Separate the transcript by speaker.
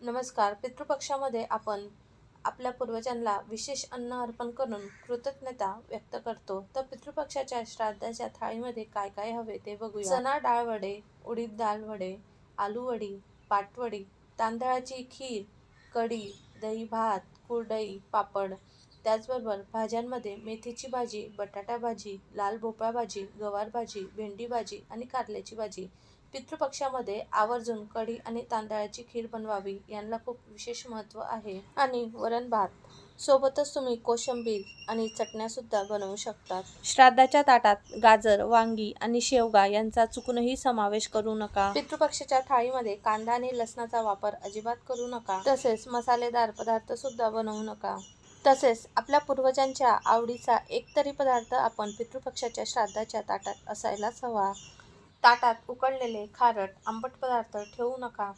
Speaker 1: नमस्कार. पितृपक्षामध्ये आपण आपल्या पूर्वजांना विशेष अन्न अर्पण करून कृतज्ञता व्यक्त करतो. तर पितृपक्षाच्या श्राद्धाच्या थाळीमध्ये काय काय हवे ते बघूया. चणा डाळ वडे उडीद डाळ वडे आलू वडी पाटवडी तांदळाची खीर कढी दही भात कुरडई पापड. त्याचबरोबर भाज्यांमध्ये मेथीची भाजी बटाटा भाजी लाल भोपळा भाजी गवार भाजी भेंडी भाजी आणि कारल्याची भाजी. पितृपक्षामध्ये आवर्जून कढी आणि तांदळाची खीर बनवावी यांना खूप विशेष महत्त्व आहे. आणि वरण भात. सोबतच तुम्ही कोशिंबीर आणि चटण्या सुद्धा बनवू शकतात. श्राद्धाच्या ताटात गाजर वांगी आणि शेवगा यांचा चुकूनही समावेश करू नका. पितृपक्षाच्या थाळीमध्ये कांदा आणि लसणाचा वापर अजिबात करू नका. तसेच मसालेदार पदार्थ सुद्धा बनवू नका. तसेच आपल्या पूर्वजांच्या आवडीचा एकतरी पदार्थ आपण पितृपक्षाच्या श्राद्धाच्या ताटात असायलाच हवा. ताटात उकडलेले खारट आंबट पदार्थ ठेवू नका.